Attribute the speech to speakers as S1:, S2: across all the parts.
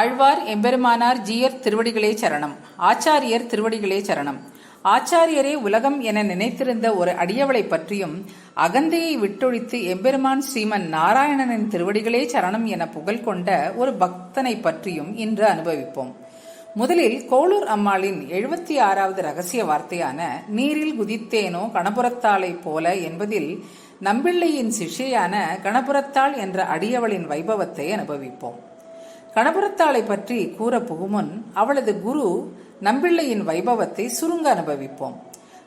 S1: ஆழ்வார் எம்பெருமானார் ஜீயர் திருவடிகளே சரணம். ஆச்சாரியர் திருவடிகளே சரணம். ஆச்சாரியரே உலகம் என நினைத்திருந்த ஒரு அடியவளை பற்றியும் அகந்தையை விட்டொழித்து எம்பெருமான் ஸ்ரீமன் நாராயணனின் திருவடிகளே சரணம் என புகழ் கொண்ட ஒரு பக்தனை பற்றியும் இன்று அனுபவிப்போம். முதலில் கோளூர் அம்மாளின் எழுபத்தி ஆறாவது ரகசிய வார்த்தையான நீரில் குதித்தேனோ கணபுரத்தாளை போல என்பதில் நம்பிள்ளையின் சிஷையான கணபுரத்தாள் என்ற அடியவளின் வைபவத்தை அனுபவிப்போம். கணபுரத்தாளை பற்றி கூற புகுமுன் அவளது குரு நம்பிள்ளையின் வைபவத்தை சுருங்க அனுபவிப்போம்.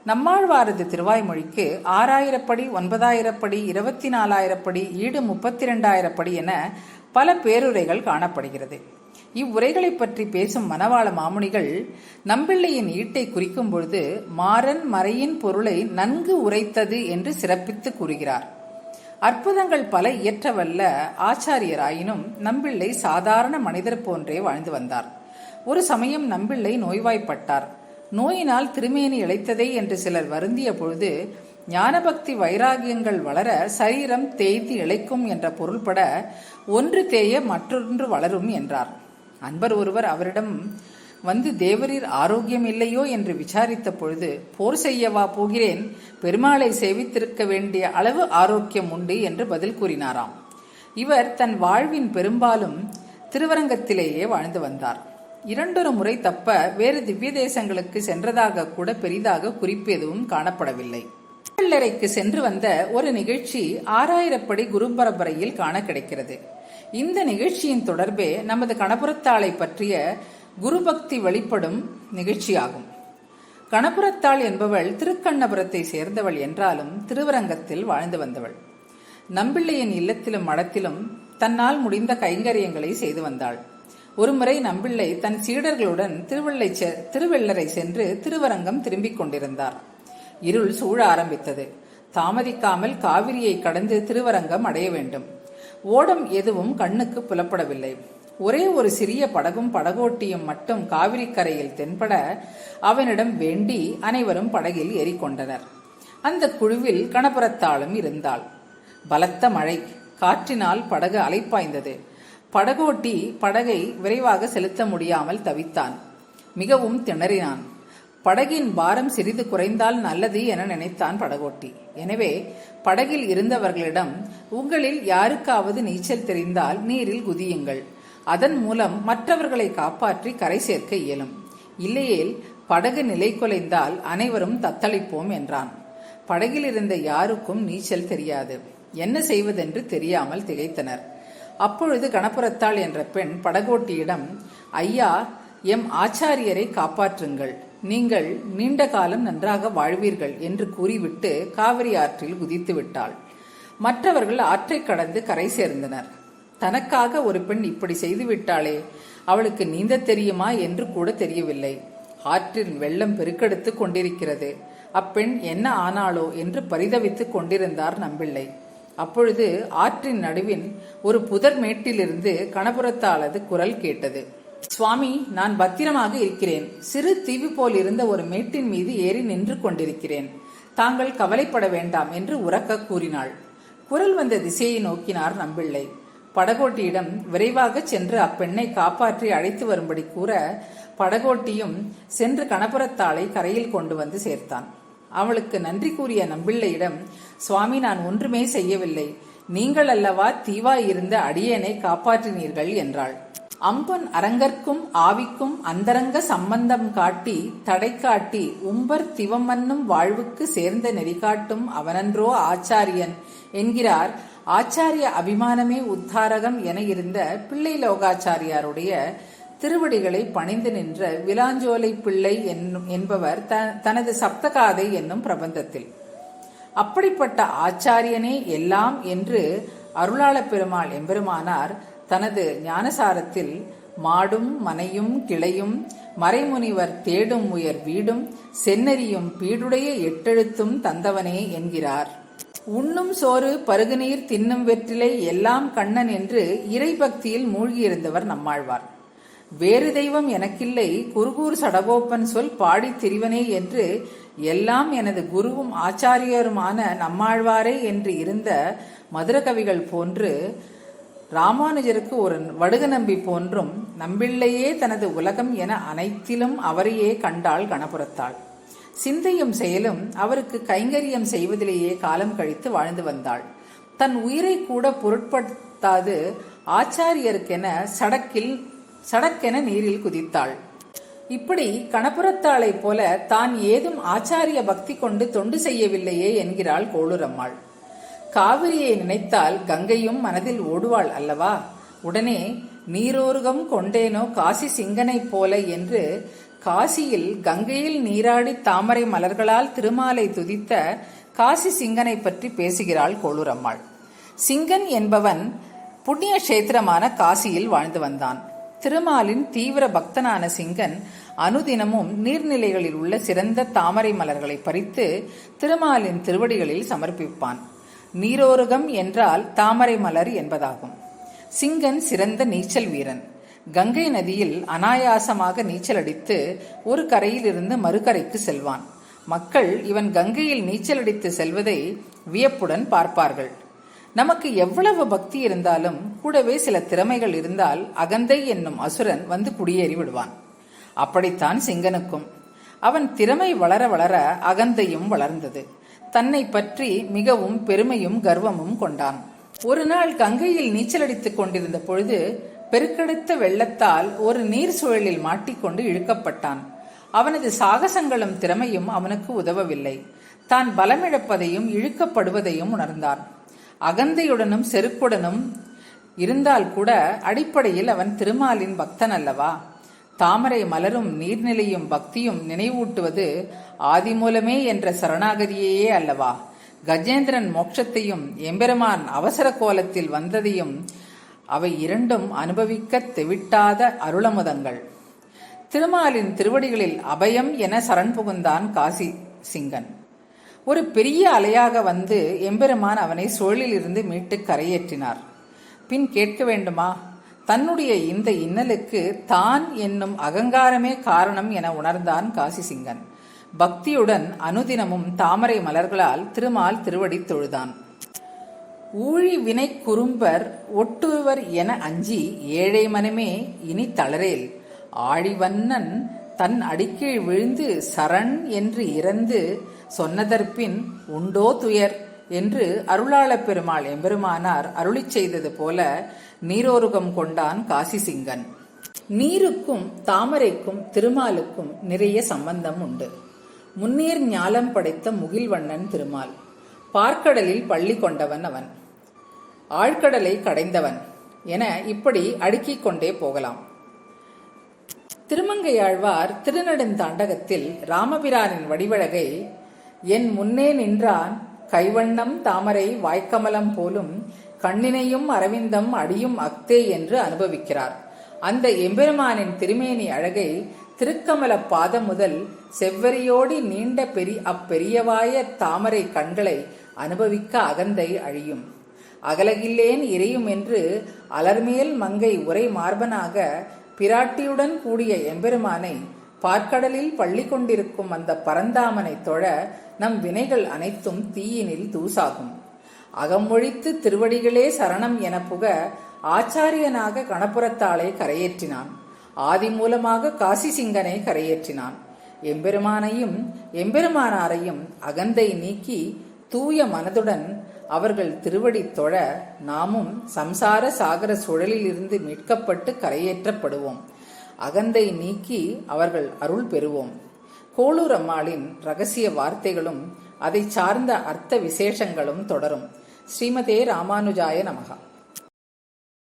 S1: நம்மாழ்வாரது திருவாய்மொழிக்கு ஆறாயிரப்படி ஒன்பதாயிரப்படி இருபத்தி நாலாயிரப்படி ஈடு முப்பத்தி ரெண்டாயிரப்படி என பல பேருரைகள் காணப்படுகிறது. இவ்வுரைகளை பற்றி பேசும் மணவாள மாமுனிகள் நம்பிள்ளையின் ஈட்டை குறிக்கும் பொழுது மாறன் மறையின் பொருளை நன்கு உரைத்தது என்று சிறப்பித்து கூறுகிறார். அற்புதங்கள் பல இயற்றவல்ல ஆச்சாரியராயினும் நம்பிள்ளை சாதாரண மனிதர் போன்றே வாழ்ந்து வந்தார். ஒரு சமயம் நம்பிள்ளை நோய்வாய்ப்பட்டார். நோயினால் திருமேனி இழைத்ததே என்று சிலர் வருந்திய பொழுது ஞானபக்தி வைராகியங்கள் வளர சரீரம் தேய்த்து இழைக்கும் என்ற பொருள்பட ஒன்று தேய மற்றொன்று வளரும் என்றார். அன்பர் ஒருவர் அவரிடம் வந்து தேவரீர் ஆரோக்கியம் இல்லையோ என்று விசாரித்த பொழுது போர் செய்யவா போகிறேன். பெருமாளை சேவித்திருக்க வேண்டிய அளவு ஆரோக்கியம் உண்டு என்று பதில் கூறினாராம். இவர் தன் வாழ்வின் பெரும்பாலும் திருவரங்கத்திலேயே வாழ்ந்து வந்தார். இரண்டொரு முறை தப்ப வேறு திவ்ய தேசங்களுக்கு சென்றதாக கூட பெரிதாக குறிப்பு எதுவும் காணப்படவில்லை. திருவள்ளரைக்கு சென்று வந்த ஒரு நிகழ்ச்சி ஆறாயிரப்படி குரு பரம்பரையில் காண கிடைக்கிறது. இந்த நிகழ்ச்சியின் தொடர்பே நமது கணபுரத்தாளை பற்றிய குருபக்தி வெளிப்படும் நிகழ்ச்சியாகும். கணபுரத்தாள் என்பவள் திருக்கண்ணபுரத்தை சேர்ந்தவள் என்றாலும் திருவரங்கத்தில் வாழ்ந்து வந்தவள். நம்பிள்ளையின் இல்லத்திலும் மடத்திலும் தன்னால் முடிந்த கைங்கரியங்களை செய்து வந்தாள். ஒருமுறை நம்பிள்ளை தன் சீடர்களுடன் திருவள்ளை திருவெள்ளரை சென்று திருவரங்கம் திரும்பிக் கொண்டிருந்தார். இருள் சூழ ஆரம்பித்தது. தாமதிக்காமல் காவிரியை கடந்து திருவரங்கம் அடைய வேண்டும். ஓடம் எதுவும் கண்ணுக்கு புலப்படவில்லை. ஒரே ஒரு சிறிய படகும் படகோட்டியும் மட்டும் காவிரி கரையில் தென்பட அவனிடம் வேண்டி அனைவரும் படகில் ஏறிக்கொண்டனர். அந்த குழுவில் கணபுரத்தாளும் இருந்தாள். பலத்த மழை காற்றினால் படகு அலைப்பாய்ந்தது. படகோட்டி படகை விரைவாக செலுத்த முடியாமல் தவித்தான். மிகவும் திணறினான். படகின் பாரம் சிறிது குறைந்தால் நல்லது என நினைத்தான் படகோட்டி. எனவே படகில் இருந்தவர்களிடம் உங்களில் யாருக்காவது நீச்சல் தெரிந்தால் நீரில் குதியுங்கள். அதன் மூலம் மற்றவர்களை காப்பாற்றி கரை சேர்க்க இயலும். இல்லையேல் படகு நிலை குலைந்தால் அனைவரும் தத்தளிப்போம் என்றான். படகில் இருந்த யாருக்கும் நீச்சல் தெரியாது. என்ன செய்வதென்று தெரியாமல் திகைத்தனர். அப்பொழுது கணபுரத்தாள் என்ற பெண் படகோட்டியிடம் ஐயா எம் ஆச்சாரியரை காப்பாற்றுங்கள். நீங்கள் நீண்ட காலம் நன்றாக வாழ்வீர்கள் என்று கூறிவிட்டு காவிரி ஆற்றில் குதித்து விட்டாள் மற்றவர்கள் ஆற்றை கடந்து கரை சேர்ந்தனர். தனக்காக ஒரு பெண் இப்படி செய்துவிட்டாளே அவளுக்கு நீந்த தெரியுமா என்று கூட தெரியவில்லை. ஆற்றில் வெள்ளம் பெருக்கெடுத்து கொண்டிருக்கிறது. அப்பெண் என்ன ஆனாளோ என்று பரிதவித்துக் கொண்டிருந்தார் நம்பிள்ளை. அப்பொழுது ஆற்றின் நடுவின் ஒரு புதர் மேட்டிலிருந்து கணபுரத்தாளது குரல் கேட்டது. சுவாமி நான் பத்திரமாக இருக்கிறேன். சிறு தீவு போல் இருந்த ஒரு மேட்டின் மீது ஏறி நின்று கொண்டிருக்கிறேன். தாங்கள் கவலைப்பட வேண்டாம் என்று உறக்க கூறினாள். குரல் வந்த திசையை நோக்கினார் நம்பிள்ளை. படகோட்டியிடம் விரைவாக சென்று அப்பெண்ணை காப்பாற்றி அழைத்து வரும்படி கூற படகோட்டியும் சென்று கணபுரத்தாளை கரையில் கொண்டு வந்து சேர்த்தான். அவளுக்கு நன்றி கூறிய நம்பிள்ளையிடம் சுவாமி நான் ஒன்றுமே செய்யவில்லை. நீங்கள் அல்லவா தீவாயிருந்த அடியேனை காப்பாற்றினீர்கள் என்றாள். அம்பன் அரங்கற்கும் ஆவிக்கும் அந்தரங்க சம்பந்தம் காட்டி தடை காட்டி உம்பர் திவமன்னும் வாழ்வுக்கு சேர்ந்த நெறிகாட்டும் அவனன்றோ ஆச்சாரியன் என்கிறார் ஆச்சாரிய அபிமானமே உத்தாரகம் என இருந்த பிள்ளை லோகாச்சாரியாருடைய திருவடிகளை பணிந்து நின்ற விலாஞ்சோலை பிள்ளை என்பவர் தனது சப்தகாதை என்னும் பிரபந்தத்தில். அப்படிப்பட்ட ஆச்சாரியனே எல்லாம் என்று அருளாள பெருமாள் எம்பெருமானார் தனது ஞானசாரத்தில் மாடும் மனையும் கிளையும் மறைமுனிவர் தேடும் உயர் வீடும் சென்னறியும் பீடுடைய எட்டெழுத்தும் தந்தவனே என்கிறார். உண்ணும் சோறு பருகுநீர் தின்னும் வெற்றிலை எல்லாம் கண்ணன் என்று இறை பக்தியில் மூழ்கியிருந்தவர் நம்மாழ்வார். வேறு தெய்வம் எனக்கில்லை குருகூர் சடகோப்பன் சொல் பாடி திரிவனே என்று எல்லாம் எனது குருவும் ஆச்சாரியருமான நம்மாழ்வாரே என்று இருந்த மதுரகவிகள் போன்று ராமானுஜருக்கு ஒரு வடுக நம்பி போன்றும் நம்பிள்ளையே தனது உலகம் என அனைத்திலும் அவரையே கண்டாள் கணபுரத்தாள். சிந்தையும் செயலும் அவருக்கு கைங்கரியம் செய்வதிலேயே காலம் கழித்து வாழ்ந்து வந்தாள். தன் உயிரை கூட பொருட்படுத்தாது ஆச்சாரியருக்கென சடக்கில் சடக்கென நீரில் குதித்தாள். இப்படி கணபுரத்தாளை போல தான் ஏதும் ஆச்சாரிய பக்தி கொண்டு தொண்டு செய்யவில்லையே என்கிறாள் கோளுரம்மாள். காவிரியை நினைத்தால் கங்கையும் மனதில் ஓடுவாள் அல்லவா? உடனே நீரோருகம் கொண்டேனோ காசி சிங்கனைப் போல என்று காசியில் கங்கையில் நீராடி தாமரை மலர்களால் திருமாலை துதித்த காசி சிங்கனை பற்றி பேசுகிறாள் கோளுரம்மாள். சிங்கன் என்பவன் புண்ணிய கஷேத்திரமான காசியில் வாழ்ந்து வந்தான். திருமாலின் தீவிர பக்தனான சிங்கன் அனுதினமும் நீர்நிலைகளில் உள்ள சிறந்த தாமரை மலர்களை பறித்து திருமாலின் திருவடிகளில் சமர்ப்பிப்பான். நீரோருகம் என்றால் தாமரை மலர் என்பதாகும். சிங்கன் சிறந்த நீச்சல் வீரன். கங்கை நதியில் அனாயாசமாக நீச்சல் அடித்து ஒரு கரையிலிருந்து மறுகரைக்கு செல்வான். மக்கள் இவன் கங்கையில் நீச்சல் அடித்து செல்வதை வியப்புடன் பார்ப்பார்கள். நமக்கு எவ்வளவு பக்தி இருந்தாலும் கூடவே சில திறமைகள் இருந்தால் அகந்தை என்னும் அசுரன் வந்து குடியேறி விடுவான் அப்படித்தான் சிங்கனுக்கும். அவன் திறமை வளர வளர அகந்தையும் வளர்ந்தது. தன்னை பற்றி மிகவும் பெருமையும் கர்வமும் கொண்டான். ஒரு நாள் கங்கையில் நீச்சலடித்துக் கொண்டிருந்த பொழுது பெருக்கெடுத்த வெள்ளத்தால் ஒரு நீர் சுழலில் மாட்டிக்கொண்டு இழுக்கப்பட்டான். அவனது சாகசங்களும் திறமையும் அவனுக்கு உதவவில்லை. தான் பலமிழப்பதையும் இழுக்கப்படுவதையும் உணர்ந்தான். அகந்தையுடனும் செருக்குடனும் இருந்தால் கூட அடிப்படையில் அவன் திருமாலின் பக்தன் அல்லவா தாமரை மலரும் நீர்நிலையும் பக்தியும் நினைவூட்டுவது ஆதிமூலமே என்ற சரணாகதியே அல்லவா? கஜேந்திரன் மோட்சத்தையும் எம்பெருமான் அவசர கோலத்தில் வந்ததையும் அவை இரண்டும் அனுபவிக்க தெவிட்டாத அருளமுதங்கள். திருமாலின் திருவடிகளில் அபயம் என சரண் புகுந்தான் காசி சிங்கன். ஒரு பெரிய அலையாக வந்து எம்பெருமான் அவனை சோழிலிருந்து மீட்டு கரையேற்றினார். பின் கேட்க வேண்டுமா? தன்னுடைய இந்த இன்னலுக்கு தான் என்னும் அகங்காரமே காரணம் என உணர்ந்தான் காசிசிங்கன் பக்தியுடன் அனுதினமும் தாமரை மலர்களால் திருமால் திருவடி தொழுதான். ஊழி வினை குறும்பர் ஒட்டுவர் என அஞ்சி ஏழை மனமே இனி தளரேல். ஆழிவண்ணன் தன் அடிக்கீழ் விழுந்து சரண் என்று இறந்து சொன்னதற்பின் உண்டோ துயர் என்று அருளாளப் பெருமாள் எம்பெருமானார் அருளிச் செய்தது போல நீரோருகம் கொண்டான் காசிசிங்கன். நீருக்கும் தாமரைக்கும் திருமாலுக்கும் நிறைய சம்பந்தம் உண்டு. முன்னீர் ஞாலம் படைத்த முகில்வண்ணன் திருமால். பார்க்கடலில் பள்ளி கொண்டவன் அவன். ஆழ்கடலை கடைந்தவன் என இப்படி அடுக்கிக் கொண்டே போகலாம். திருமங்கையாழ்வார் திருநெடுந்தாண்டகத்தில் ராமபிரானின் வடிவழகை என் முன்னே நின்றான் கைவண்ணம் தாமரை வாய்க்கமலம் போலும் கண்ணினையும் அரவிந்தம் அடியும் அக்தே என்று அனுபவிக்கிறார். அந்த எம்பெருமானின் திருமேனி அழகை திருக்கமல பாதம் முதல் செவ்வரியோடி நீண்ட பெரி அப்பெரியவாய தாமரை கண்களை அனுபவிக்க அகந்தை அழியும். அகலகில்லேன் இறையும் என்று அலர்மேல் மங்கை உரை மார்பனாக பிராட்டியுடன் கூடிய எம்பெருமானை பார்க்கடலில் பள்ளி கொண்டிருக்கும் அந்த பரந்தாமனை தொழ நம் வினைகள் அனைத்தும் தீயினில் தூசாகும். அகமொழித்து திருவடிகளே சரணம் என புக ஆச்சாரியனாக கணபுரத்தாளை கரையேற்றினான். ஆதி மூலமாக காசி சிங்கனை கரையேற்றினான். எம்பெருமானையும் எம்பெருமானாரையும் அகந்தை நீக்கி தூய மனதுடன் அவர்கள் திருவடி தொழ நாமும் சம்சார சாகர சுழலிலிருந்து மீட்கப்பட்டு கரையேற்றப்படுவோம். அகந்தை நீக்கி அவர்கள் அருள் பெறுவோம். கோளூர் அம்மாளின் ரகசிய வார்த்தைகளும் அதை சார்ந்த அர்த்த விசேஷங்களும் தொடரும். ஸ்ரீமதே ராமானுஜாய நமகா